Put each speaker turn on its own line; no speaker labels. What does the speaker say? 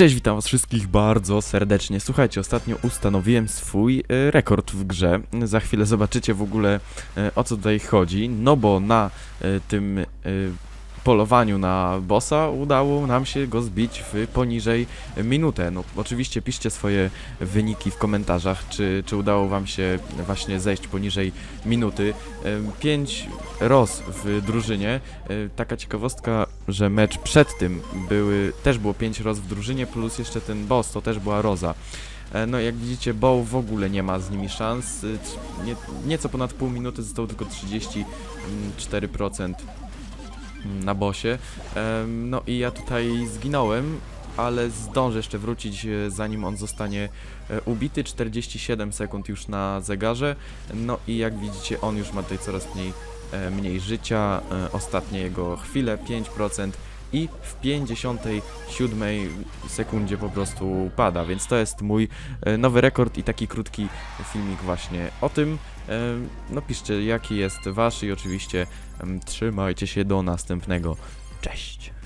Cześć, witam was wszystkich bardzo serdecznie. Słuchajcie, ostatnio ustanowiłem swój e, rekord w grze. Za chwilę zobaczycie w ogóle e, o co tutaj chodzi. No bo na e, tym polowaniu na bossa udało nam się go zbić w poniżej minutę. No oczywiście piszcie swoje wyniki w komentarzach, czy, czy udało wam się właśnie zejść poniżej minuty. 5 roz w drużynie. E, Taka ciekawostka, że mecz przed tym były, też było 5 roz w drużynie, plus jeszcze ten boss, to też była roza. E, No jak widzicie, Bow w ogóle nie ma z nimi szans. Trz- Nie, nieco ponad pół minuty, zostało tylko 34% na bosie. No i ja tutaj zginąłem, ale zdążę jeszcze wrócić, e, zanim on zostanie e, ubity. 47 sekund już na zegarze. No i jak widzicie, on już ma tutaj coraz mniej, e, mniej życia. Ostatnie jego chwile 5% i w 57 sekundzie po prostu pada, więc to jest mój e, nowy rekord i taki krótki filmik właśnie o tym. E, No piszcie jaki jest wasz i oczywiście trzymajcie się do następnego. Cześć!